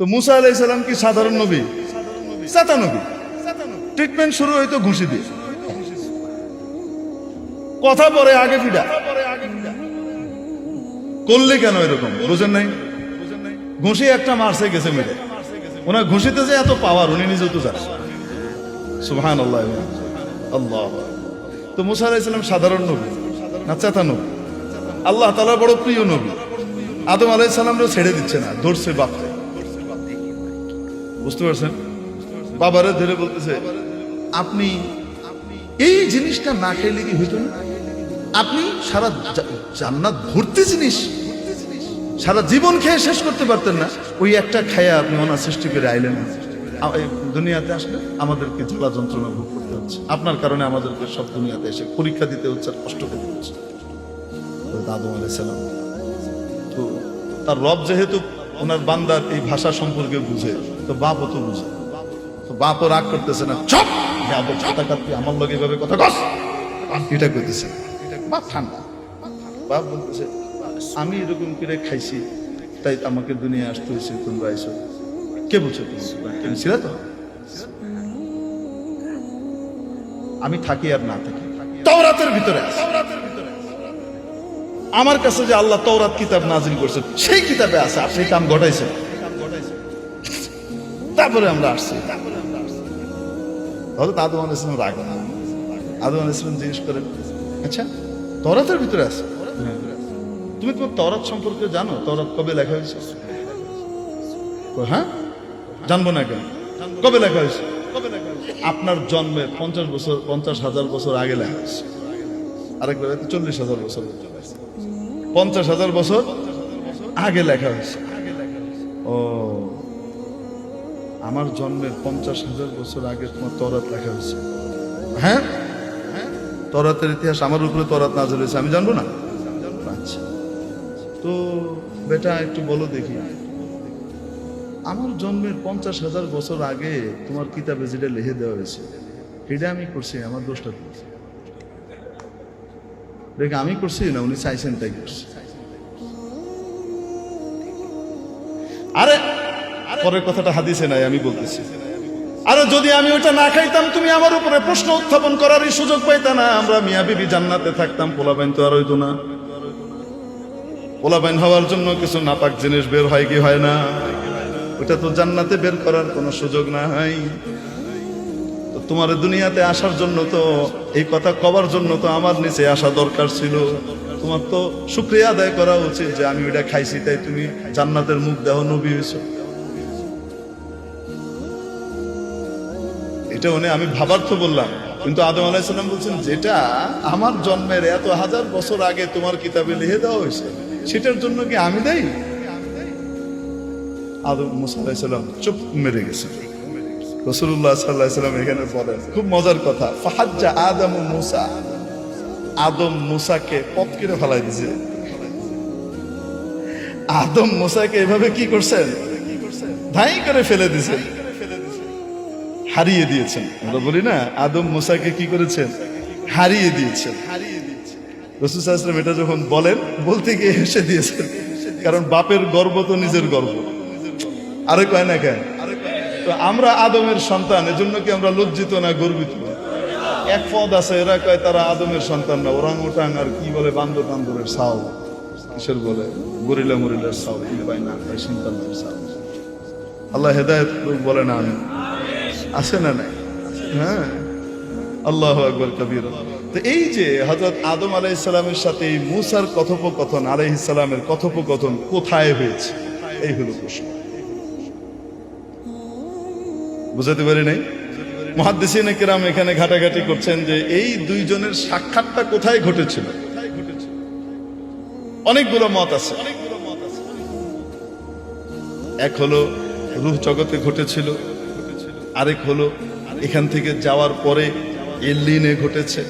তো মুসা আলাইসাল্লাম কি সাধারণ নবী? চাতা নবী। ট্রিটমেন্ট শুরু হইতো ঘুষি দিয়ে। কথা পরে আগে ফিডা। করলে কেন এরকম? বুঝেন নাই? ঘুষি একটা মারছে, গেছে মেরে। ওনার ঘুষিতে যে এত পাওয়ার উনি নিজেও তো জানেন। সুবহান আল্লাহ আল্লাহ তো মুসা আলাইসাল্লাম সাধারণ নবী না চেতা নবী? আল্লাহ তালার বড় প্রিয় নবী। আদম আলাইসাল্লামরা ছেড়ে দিচ্ছে না, ধরছে বাপকে। বুঝতে পারছেন? বাবারে ধরে বলতেছে, আপনি এই জিনিসটা না খাইলে কি হইতো না? আপনি সারা জান্নাত ভর্তি জিনিস, সারা জীবন খেয়ে শেষ করতে পারতেন না। ওই একটা খায়া আপনি ওনার সৃষ্টি করে আইলেন। দুনিয়াতে আসলে আমাদেরকে জ্বালা যন্ত্রণা ভোগ করতে হচ্ছে। আপনার কারণে আমাদেরকে সব দুনিয়াতে এসে পরীক্ষা দিতে হচ্ছে আর কষ্ট করতে হচ্ছে। দাদু আলাইসালাম তো তার রব যেহেতু ওনার বান্দার এই ভাষা সম্পর্কে বুঝে তো বাপও তো বুঝে। তো বাপও রাগ করতেছে না। চপ! যাব কথা কাটতে আমার লগে এভাবে কথা কস। এটা কইতেছে বাপ ঠান্ডা। বাপ বলতেছে, আমি এরকম করে খাইছি, তাই আমাকে দুনিয়া আসতে হয়েছে, তোমরা এসো কে বলছো তুমি? ছিল তো? আমি থাকি আর না থাকি। তওরাতের ভিতরে। আমার কাছে যে আল্লাহ তওরাত কিতাব নাজিল করছেন সেই কিতাবে আছে আপনি কাম ঘটাইছেন তারপরে আমরা আসছি। হয়তো আদম আল রাগ আদম আল ইসলাম জিজ্ঞেস করেন। আচ্ছা তরাতের ভিতরে আছে? তুমি তোমার তরাত সম্পর্কে জানো? তরাত কবে লেখা হয়েছে? হ্যাঁ? জানব না কেন? কবে লেখা হয়েছে? আপনার জন্মে পঞ্চাশ বছর, পঞ্চাশ হাজার বছর আগে লেখা হয়েছে। আরেকবার চল্লিশ হাজার বছর পঞ্চাশ হাজার বছর আগে লেখা হয়েছে। ও আমার জন্মের পঞ্চাশ হাজার বছর আগে তোমার তরাত লেখা হয়েছে। হ্যাঁ? তরাতের ইতিহাস আমার উপরে তরাত নাজল হয়েছে, আমি জানব না? আচ্ছা। তো বেটা, একটু বলো দেখি। আমার জন্মের পঞ্চাশ হাজার বছর আগে তোমার কিতাবে যেটা লিখে দেওয়া হয়েছে এটা আমি করছি, আমার দোষটা করছি দেখে, আমি করছি না উনি চাইছেন তাই করছি? আরে পরের কথাটা হাদিসে নাই, আমি বলতেছি। আরে যদি আমি ওটা না খাইতাম, তুমি আমার উপরে প্রশ্ন উত্থাপন করারই সুযোগ পাইতা না। আমরা মিয়া বিবি জান্নাতে থাকতাম, পোলাপাইন তো আর হইতো না। পোলাপাইন হওয়ার জন্য কিছু নাপাক জিনিস বের হয় কি হয় না? ওটা তো জান্নাতে বের করার কোনো সুযোগ নাই। তো তোমার দুনিয়াতে আসার জন্য তো, এই কথা কবার জন্য তো আমার নিচে আসা দরকার ছিল। তোমার তো শুক্রিয়া আদায় করা উচিত যে আমি ওটা খাইছি, তাই তুমি জান্নাতের মুখ দেহ নবী হয়েছ। এটা উনি আমি ভাবার তো বললাম। কিন্তু আদম আলাইসাল্লাম বলছেন, যেটা আমার জন্মের এত হাজার বছর আগে তোমার কিতাবে লিখে দেওয়া হয়েছে, সেটার জন্য কি আমি দেই আদম মুসা আলাইসাল্লাম চুপ মেরে গেছে। রসুল্লাহ সাল্লাহ এখানে বলেন, খুব মজার কথা, ফাহাজ্জা আদম মুসা। আদম মুসাকে পথ কেটে ফেলাই দিছে। আদম মুসাকে এভাবে কি করছেন? ধাই করে ফেলে দিছেন হারিয়ে দিয়েছেন। আমরা বলি না, আদম মুসাকে কি করেছেন? হারিয়ে দিয়েছেন। রসুল সাহসালাম এটা যখন বলেন, বলতে গিয়ে হেসে দিয়েছেন। কারণ বাপের গর্ব তো নিজের গর্ব। আরে কয় না কেন? তো আমরা আদমের সন্তান, এজন্য কি আমরা লজ্জিত না গর্বিত? এক পদ আছে, এরা কয় তারা আদমের সন্তান না, ওরাং ওটাং আর কি বলে বান্দর বান্দরের সাও কিসের বলে? গরিলা মরিলার সাও কি পায় না সন্তানদের সাও আল্লাহ হেদায়ত বলে না আমি আছে না নাই? হ্যাঁ। আল্লাহ আকবর, কবির। তো এই যে হজরত আদম আলাই ইসলামের সাথে এই মুসার কথোপকথন আলাই ইসলামের কথোপকথন কোথায় হয়েছে? এই হলো প্রশ্ন। বুঝাতে পারি নাই? মহাদ্দেশিন কেরাম এখানে ঘাটাঘাটি করছেন যে এই দুইজনের সাক্ষাৎটা কোথায় ঘটেছিল? অনেকগুলো মত আছে। এক হলো রুহ জগতে ঘটেছিল আরেক হলো, এখান থেকে যাওয়ার পরে এল্লিনে ঘটেছে।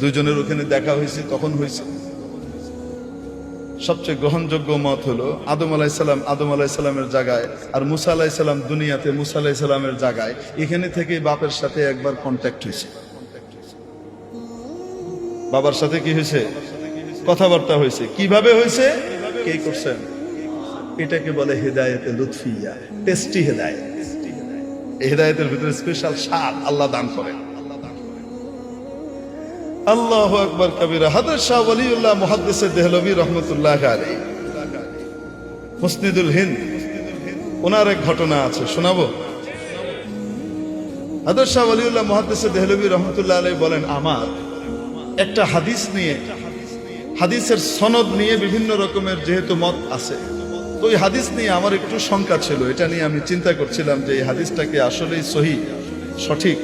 দুজনের ওখানে দেখা হয়েছে তখন হয়েছে? সবচেয়ে গ্রহণযোগ্য মত হলো, আদম আলাইসাল্লাম আদম আলাইসাল্লামের জায়গায় আর মুসা আলাইসাল্লাম দুনিয়াতে মুসা আলাইসাল্লামের জায়গায়, এখানে থেকে বাপের সাথে একবার কন্ট্যাক্ট হয়েছে। বাবার সাথে কি হয়েছে? কথাবার্তা হয়েছে। কীভাবে হয়েছে? কে করছেন? এটাকে বলে হেদায়েতে লুৎফিয়া টেস্টি হেদায়েত। এই হেদায়েতের ভিতরে স্পেশাল স্বাদ আল্লাহ দান করেন। আল্লাহ আকবর কবিরা। হাদর শাহ ওলিউল্লাহ মুহাদ্দিস দেহলভি রহমতুল্লাহ আলী মুসনিদুল হিন্দ। ওনার এক ঘটনা আছে, শোনাবো? হাদর শাহ ওলিউল্লাহ মুহাদ্দিস দেহলভি রহমতুল্লাহ আলী বলেন, আমার একটা হাদিস নিয়ে, হাদিসের সনদ নিয়ে বিভিন্ন রকমের যেহেতু মত আছে তো ওই হাদিস নিয়ে আমার একটু শঙ্কা ছিল। এটা নিয়ে আমি চিন্তা করছিলাম যে এই হাদিসটাকে আসলেই সহি, সঠিক,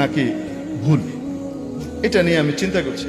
নাকি ভুল? এটা নিয়ে আমি চিন্তা করছি।